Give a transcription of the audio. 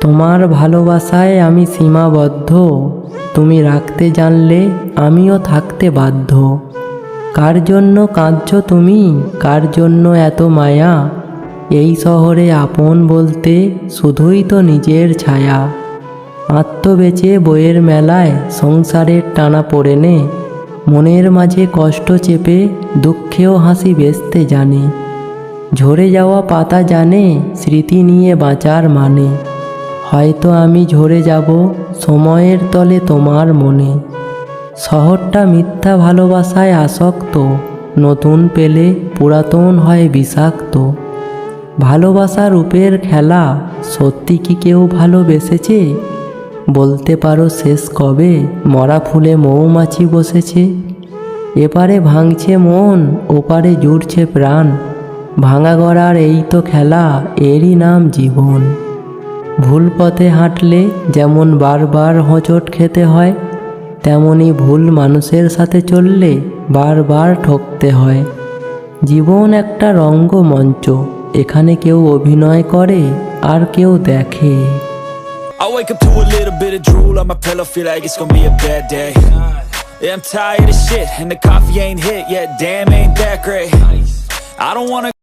তোমার ভালোবাসায় আমি সীমাবদ্ধ। তুমি রাখতে জানলে আমিও থাকতে বাধ্য। কার জন্য কাঁদছ তুমি? কার জন্য এত মায়া? এই শহরে আপন বলতে শুধুই তো নিজের ছায়া। আত্মবেচে বইয়ের মেলায় সংসারের টানা পড়ে নে। মনের মাঝে কষ্ট চেপে দুঃখেও হাসি বেসতে জানে। ঝরে যাওয়া পাতা জানে, স্মৃতি নিয়ে বাঁচার মানে। হয়তো আমি ঝরে যাব সময়ের তলে তোমার মনে। শহরটা মিথ্যা ভালোবাসায় আসক্ত, নতুন পেলে পুরাতন হয় বিষাক্ত। ভালোবাসা রূপের খেলা, সত্যি কি কেউ ভালোবেসেছে? বলতে পারো শেষ কবে মরা ফুলে মৌমাছি বসেছে। এপারে ভাঙছে মন, ওপারে জুড়ছে প্রাণ। ভাঙা গড়ার এই তো খেলা, এরই নাম জীবন। ভুল পথে হাঁটলে যেমন বারবার হোঁচট খেতে হয় তেমনি ভুল মানুষের সাথে চললে বারবার ঠকতে হয় জীবন একটা রঙ্গমঞ্চ এখানে কেউ অভিনয় করে আর কেউ দেখে I wake up to a little bit of drool on my pillow, feel like it's gonna be a bad day. Yeah, I'm tired of shit, and the coffee ain't hit yet. Damn, ain't that great. I don't wanna.